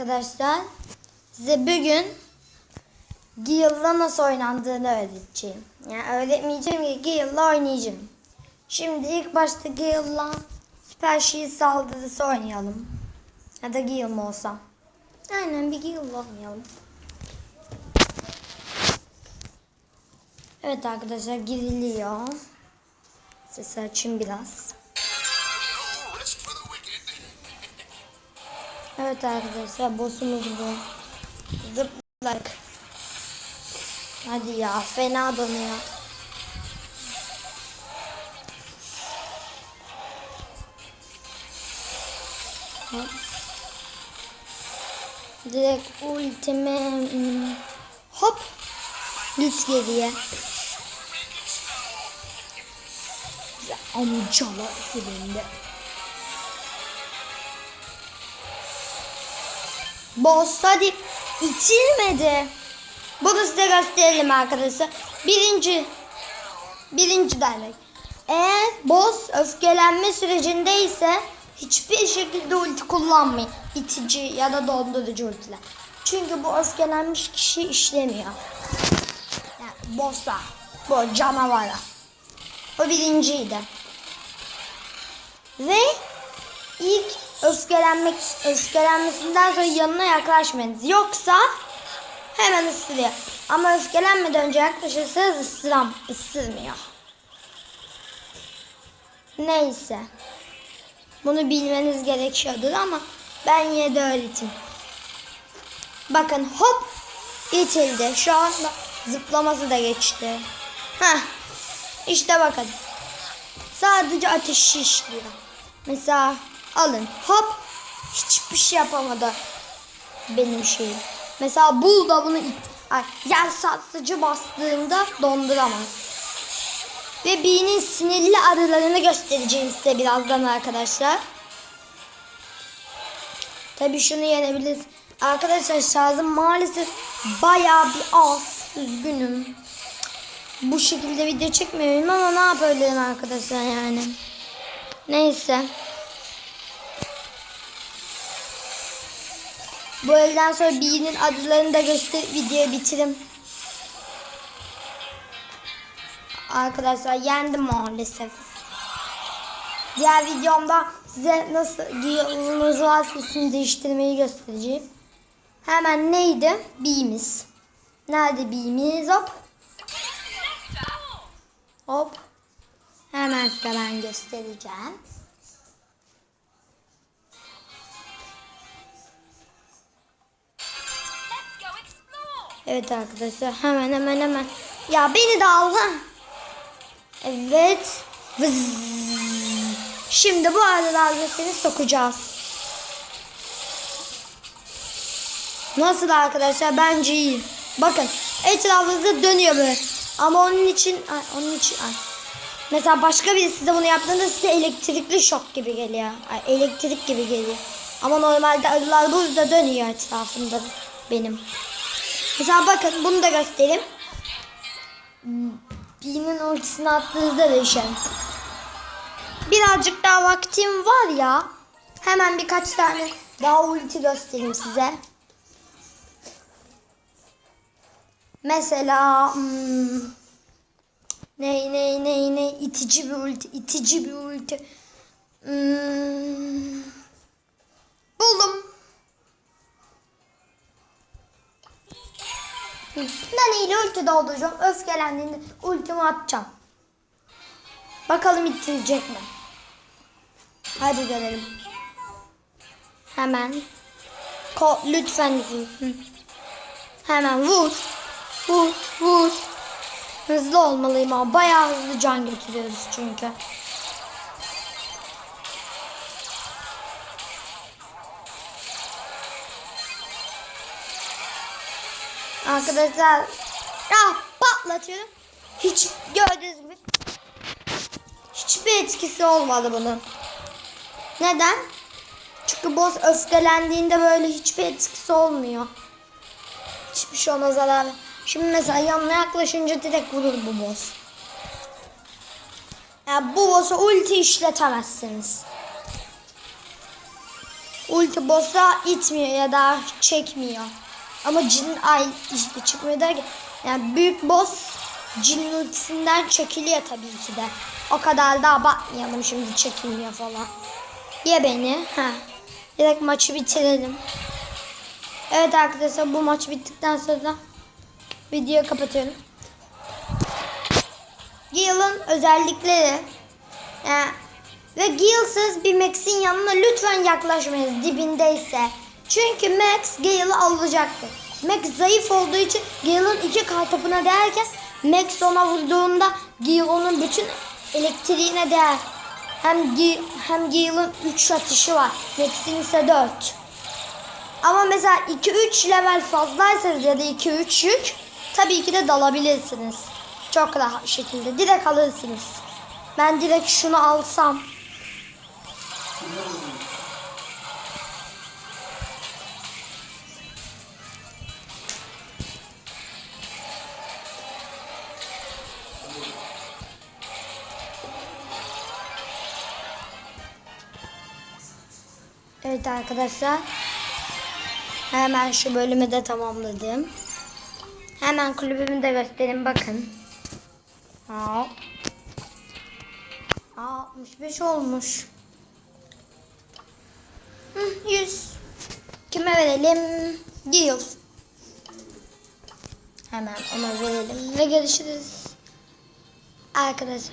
arkadaşlar. Size bugün Gale'la nasıl oynandığını öğreteceğim. Yani öğretmeyeceğim ki Gale'la oynayacağım. Şimdi ilk başta Gale'la Süper Shield saldırısı oynayalım. Ya da Gale mi olsam? Aynen bir Gale'la oynayalım. Evet arkadaşlar giriliyor. Sesi açayım biraz. Evet arkadaşlar boss'umuz bu. Zıplak. Hadi ya fena donuyor. Direkt ultime hop git geriye. Amcalar filmde. Boss hadi itilmedi. Bunu size gösterelim arkadaşlar. Birinci birinci demek. Eğer boss öfkelenme sürecindeyse hiçbir şekilde ulti kullanmayın. İtici ya da dondurucu ultiler. Çünkü bu öfkelenmiş kişi işlemiyor. Yani boss'a, bu canavara. O birinciydi. Ve öfkelenmek öfkelenmesinden sonra yanına yaklaşmayınız. Yoksa hemen ısırıyor. Ama öfkelenmeden önce yaklaşırsanız ısıram, ısırmıyor. Neyse. Bunu bilmeniz gerekiyordur ama ben yine de öğreteyim. Bakın hop itildi. Şu anda zıplaması da geçti. Heh. İşte bakın. Sadece ateşi işliyor. Mesela alın hop hiçbir şey yapamadı benim şeyim. Mesela bul da bunu it. Ay, yer sarsıcı bastığında donduramaz. Ve B'nin sinirli arılarını göstereceğim size birazdan arkadaşlar. Tabi şunu yenebiliriz. Arkadaşlar şarjım maalesef bayağı bir az. Üzgünüm. Bu şekilde video çekmiyorum ama ne yapabilirim arkadaşlar yani. Neyse. Bu elden sonra B'nin adlarını da göster videoyu bitirim. Arkadaşlar yendim maalesef. Diğer videomda size nasıl var sesini değiştirmeyi göstereceğim. Hemen neydi? B'miz. Nerede B'miz? Hop. Hop. Hemen size ben göstereceğim. Evet arkadaşlar hemen hemen hemen. Ya beni de al. Evet. Şimdi bu arada seni sokacağız. Nasıl arkadaşlar? Bence iyi. Bakın etrafınızda dönüyor böyle. Ama onun için ay, onun için ay. Mesela başka biri size bunu yaptığında size elektrikli şok gibi geliyor. Ay, elektrik gibi geliyor. Ama normalde arılar burada dönüyor etrafında benim. Mesela bakın bunu da göstereyim. B'nin ultisini attığınızda değişen. Birazcık daha vaktim var ya. Hemen birkaç tane daha ulti göstereyim size. Mesela hmm, ney ney ney ney itici bir ulti itici bir ulti. Hmm, Nani ile ulti dolduracağım. Öfkelendiğinde ultimi atacağım. Bakalım itirecek mi? Hadi görelim. Hemen. Ko lütfen izin. Hemen vur. Vur. Vur. Hızlı olmalıyım ama bayağı hızlı can götürüyoruz çünkü. Arkadaşlar ah patlatıyorum. Hiç gördüğünüz gibi hiçbir etkisi olmadı bunun. Neden? Çünkü boss öfkelendiğinde böyle hiçbir etkisi olmuyor. Hiçbir şey ona zarar. Şimdi mesela yanına yaklaşınca direkt vurur bu boss. Yani bu boss'a ulti işletemezsiniz. ulti boss'a itmiyor ya da çekmiyor. Ama cin ay işte çıkmıyor derken yani büyük boss cin ultisinden çekiliyor tabii ki de. O kadar da abartmayalım şimdi çekilmiyor falan. Ye beni. Ha. Direkt maçı bitirelim. Evet arkadaşlar bu maç bittikten sonra videoyu kapatıyorum. Gale'ın özellikleri yani ve Gale'sız bir Max'in yanına lütfen yaklaşmayınız dibindeyse. Çünkü Max Gale'ı alacaktır. Max zayıf olduğu için Gale'ın iki kartopuna değerken Max ona vurduğunda Gale onun bütün elektriğine değer. Hem, Gale, hem Gale'ın 3 atışı var. Max'in ise 4. Ama mesela 2-3 level fazlaysanız ya da 2-3 yük tabii ki de dalabilirsiniz. Çok rahat şekilde. Direkt alırsınız. Ben direkt şunu alsam. Evet arkadaşlar. Hemen şu bölümü de tamamladım. Hemen kulübümü de göstereyim bakın. Aa. Aa, 65 olmuş. Hı, 100. Kime verelim? Gil. Hemen ona verelim ve görüşürüz. Arkadaşlar.